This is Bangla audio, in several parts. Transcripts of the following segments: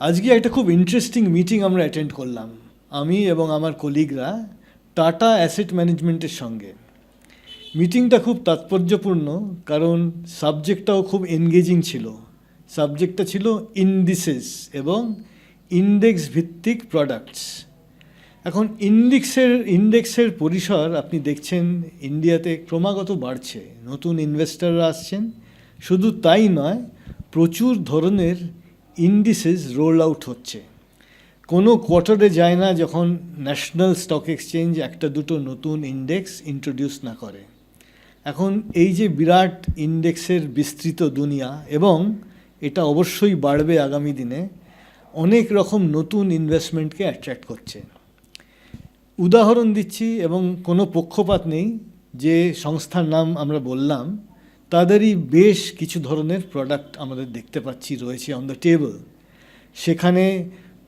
আজকে একটা খুব ইন্টারেস্টিং মিটিং আমরা অ্যাটেন্ড করলাম, আমি এবং আমার কলিগরা টাটা অ্যাসেট ম্যানেজমেন্টের সঙ্গে। মিটিংটা খুব তাৎপর্যপূর্ণ, কারণ সাবজেক্টটাও খুব এনগেজিং ছিল। সাবজেক্টটা ছিল ইন্ডিসেস এবং ইন্ডেক্স ভিত্তিক প্রোডাক্টস এখন ইন্ডেক্সের ইন্ডেক্সের পরিসর আপনি দেখছেন ইন্ডিয়াতে ক্রমাগত বাড়ছে। নতুন ইনভেস্টররা আসছেন। শুধু তাই নয়, প্রচুর ধরনের ইন্ডিসেস রোল আউট হচ্ছে। কোনো কোয়ার্টারে যায় না যখন ন্যাশনাল স্টক এক্সচেঞ্জ একটা দুটো নতুন ইন্ডেক্স ইন্ট্রোডিউস না করে। এখন এই যে বিরাট ইন্ডেক্সের বিস্তৃত দুনিয়া এবং এটা অবশ্যই বাড়বে আগামী দিনে, অনেক রকম নতুন ইনভেস্টমেন্টকে অ্যাট্রাক্ট করছে। উদাহরণ দিচ্ছি এবং কোনো পক্ষপাত নেই, যে সংস্থার নাম আমরা বললাম তাদেরই বেশ কিছু ধরনের প্রোডাক্ট আমাদের দেখতে পাচ্ছি রয়েছে অন দ্য টেবল সেখানে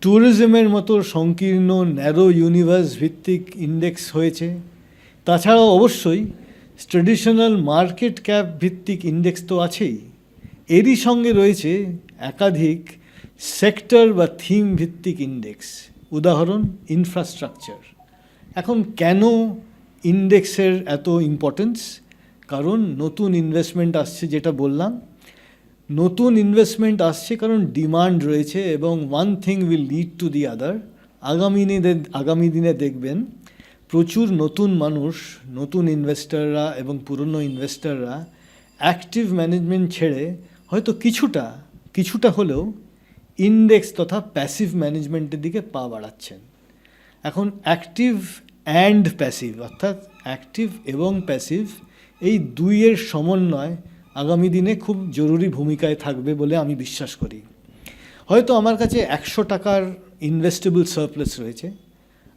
ট্যুরিজমের মতো সংকীর্ণ ন্যারো ইউনিভার্স ভিত্তিক ইন্ডেক্স হয়েছে। তাছাড়াও অবশ্যই ট্রেডিশনাল মার্কেট ক্যাপ ভিত্তিক ইন্ডেক্স তো আছেই। এরই সঙ্গে রয়েছে একাধিক সেক্টর বা থিম ভিত্তিক ইন্ডেক্স উদাহরণ ইনফ্রাস্ট্রাকচার এখন কেন ইন্ডেক্সের এত ইম্পর্টেন্স কারণ নতুন ইনভেস্টমেন্ট আসছে যেটা বললাম। নতুন ইনভেস্টমেন্ট আসছে কারণ ডিমান্ড রয়েছে এবং one thing will lead to the other আগামী দিনে আগামী দিনে দেখবেন প্রচুর নতুন মানুষ, নতুন ইনভেস্টররা এবং পুরনো ইনভেস্টাররা অ্যাক্টিভ ম্যানেজমেন্ট ছেড়ে হয়তো কিছুটা কিছুটা হলেও ইন্ডেক্স তথা প্যাসিভ ম্যানেজমেন্টের দিকে পা বাড়াচ্ছেন। এখন অ্যাক্টিভ অ্যান্ড প্যাসিভ অর্থাৎ অ্যাক্টিভ এবং প্যাসিভ এই দুইয়ের সমন্বয় আগামী দিনে খুব জরুরি ভূমিকায় থাকবে বলে আমি বিশ্বাস করি। হয়তো আমার কাছে একশো টাকার ইনভেস্টেবল সারপ্লাস রয়েছে।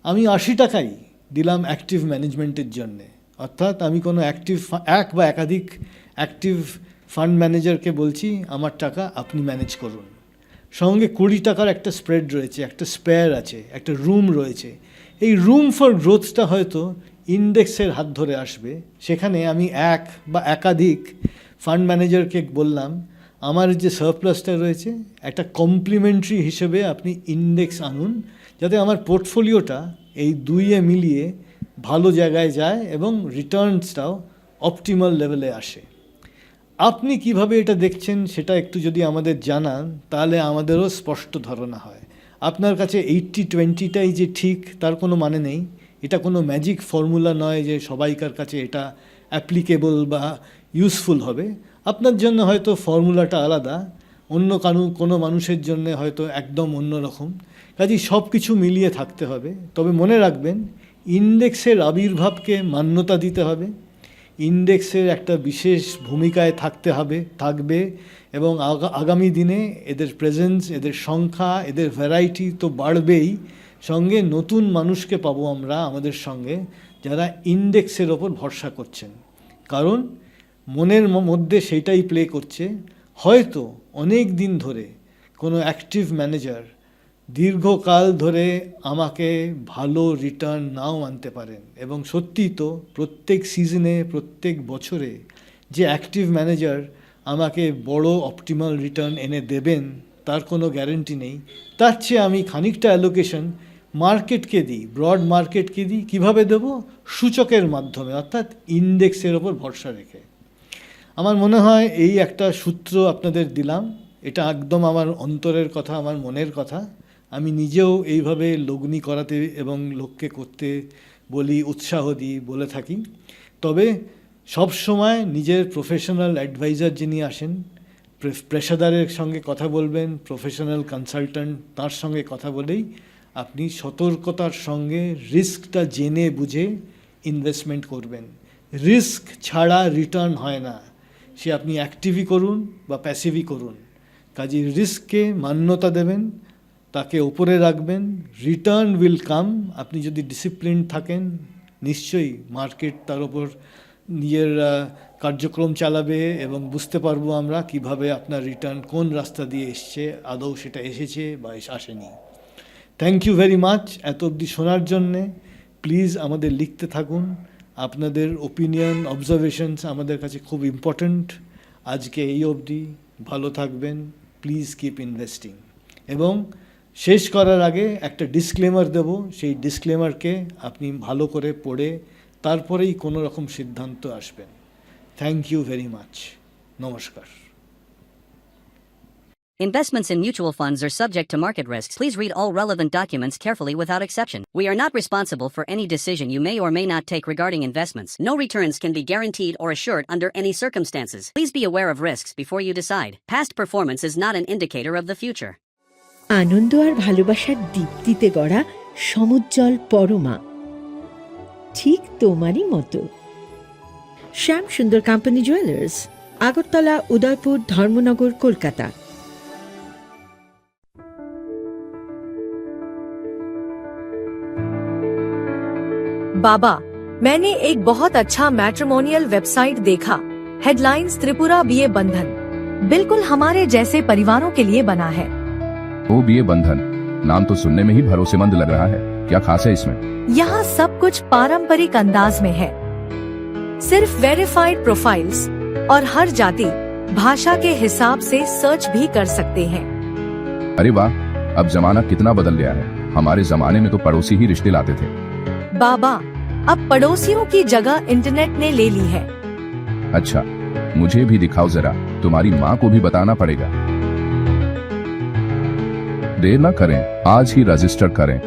আমি আশি টাকাই দিলাম অ্যাক্টিভ ম্যানেজমেন্টের জন্যে। অর্থাৎ আমি কোনো অ্যাক্টিভ এক বা একাধিক অ্যাক্টিভ ফান্ড ম্যানেজারকে বলছি, আমার টাকা আপনি ম্যানেজ করুন। সঙ্গে কুড়ি টাকার একটা স্প্রেড রয়েছে, একটা স্পেয়ার আছে, একটা রুম রয়েছে। এই রুম ফর গ্রোথটা হয়তো ইন্ডেক্সের হাত ধরে আসবে। সেখানে আমি এক বা একাধিক ফান্ড ম্যানেজারকে বললাম, আমার যে সারপ্লাসটা রয়েছে, একটা কমপ্লিমেন্টারি হিসেবে আপনি ইন্ডেক্স আনুন, যাতে আমার পোর্টফোলিওটা এই দুইয়ে মিলিয়ে ভালো জায়গায় যায় এবং রিটার্নসটাও অপটিমাল লেভেলে আসে। আপনি কীভাবে এটা দেখছেন সেটা একটু যদি আমাদের জানান, তাহলে আমাদেরও স্পষ্ট ধারণা হয়। আপনার কাছে এইট্টি টোয়েন্টিটাই যে ঠিক, তার কোনো মানে নেই। এটা কোনো ম্যাজিক ফর্মুলা নয় যে সবাইকার কাছে এটা অ্যাপ্লিকেবল বা ইউজফুল হবে। আপনার জন্য হয়তো ফর্মুলাটা আলাদা, অন্য কানু, কোনো মানুষের জন্য হয়তো একদম অন্য রকম। কাজেই সব কিছু মিলিয়ে থাকতে হবে। তবে মনে রাখবেন ইন্ডেক্সের আবির্ভাবকে মান্যতা দিতে হবে। ইন্ডেক্সের একটা বিশেষ ভূমিকায় থাকতে হবে, থাকবে এবং আগামী দিনে এদের প্রেজেন্স এদের সংখ্যা, এদের ভ্যারাইটি তো বাড়বেই। সঙ্গে নতুন মানুষকে পাবো আমরা আমাদের সঙ্গে যারা ইন্ডেক্সের ওপর ভরসা করছেন। কারণ মনের মধ্যে সেইটাই প্লে করছে। হয়তো অনেক দিন ধরে কোনো অ্যাক্টিভ ম্যানেজার দীর্ঘকাল ধরে আমাকে ভালো রিটার্ন নাও আনতে পারেন এবং সত্যি তো প্রত্যেক সিজনে প্রত্যেক বছরে যে অ্যাক্টিভ ম্যানেজার আমাকে বড় অপটিমাল রিটার্ন এনে দেবেন, তার কোনো গ্যারেন্টি নেই। তার চেয়ে আমি খানিকটা অ্যালোকেশন মার্কেটকে দিই ব্রড মার্কেটকে দিই, কীভাবে দেব? সূচকের মাধ্যমে, অর্থাৎ ইন্ডেক্সের ওপর ভরসা রেখে। আমার মনে হয় এই একটা সূত্র আপনাদের দিলাম, এটা একদম আমার অন্তরের কথা, আমার মনের কথা। আমি নিজেও এইভাবে লগ্নি করাতে এবং লোককে করতে বলি, উৎসাহ দিই, বলে থাকি। তবে সব সময় নিজের প্রফেশনাল অ্যাডভাইজার যিনি আসেন পেশাদারের সঙ্গে কথা বলবেন প্রফেশনাল কনসালট্যান্ট তার সঙ্গে কথা বলেই আপনি সতর্কতার সঙ্গে রিস্কটা জেনে বুঝে ইনভেস্টমেন্ট করবেন। রিস্ক ছাড়া রিটার্ন হয় না। সে আপনি অ্যাক্টিভই করুন বা প্যাসিভই করুন। কাজে রিস্ককে মান্যতা দেবেন, তাকে ওপরে রাখবেন। রিটার্ন উইল কাম আপনি যদি ডিসিপ্লিন থাকেন, নিশ্চয়ই মার্কেট তার ওপর নিজের কার্যক্রম চালাবে এবং বুঝতে পারব আমরা কীভাবে আপনার রিটার্ন কোন রাস্তা দিয়ে এসছে, আদৌ সেটা এসেছে বা আসেনি। থ্যাংক ইউ ভেরি মাচ এত অবধি শোনার জন্যে। প্লিজ আমাদের লিখতে থাকুন। আপনাদের ওপিনিয়ন অবজারভেশনস আমাদের কাছে খুব ইম্পর্ট্যান্ট আজকে এই অবধি ভালো থাকবেন। প্লিজ কিপ ইনভেস্টিং এবং শেষ করার আগে একটা ডিসক্লেমার দেব। সেই ডিসক্লেমারকে আপনি ভালো করে পড়ে তারপরেই কোনো রকম সিদ্ধান্ত আসবেন থ্যাংক ইউ ভেরি মাচ নমস্কার। Investments in mutual funds are subject to market risks. Please read all relevant documents carefully without exception. We are not responsible for any decision you may or may not take regarding investments. No returns can be guaranteed or assured under any circumstances. Please be aware of risks before you decide. Past performance is not an indicator of the future. আনন্দ আর ভালোবাসার দীপ্তিতে গড়া সমুজ্জ্বল পরমা ঠিক তোমারই মতো শ্যাম সুন্দর কোম্পানি জুয়েলার্স আগরতলা উদয়পুর ধর্মনগর কলকাতা बाबा मैंने एक बहुत अच्छा मैट्रिमोनियल वेबसाइट देखा। हेडलाइंस त्रिपुरा बीए बंधन। बिल्कुल हमारे जैसे परिवारों के लिए बना है। ओ बी ए बंधन नाम तो सुनने में ही भरोसेमंद लग रहा है। क्या खास है इसमें? यहाँ सब कुछ पारंपरिक अंदाज में है। सिर्फ़ वेरिफाइड प्रोफाइल्स और हर जाति भाषा के हिसाब से सर्च भी कर सकते हैं। अरे वाह अब जमाना कितना बदल गया है। हमारे जमाने में तो पड़ोसी ही रिश्ते लाते थे। बाबा, अब पड़ोसियों की जगह इंटरनेट ने ले ली है। अच्छा मुझे भी दिखाओ जरा, तुम्हारी माँ को भी बताना पड़ेगा। देर न करें, आज ही रजिस्टर करें।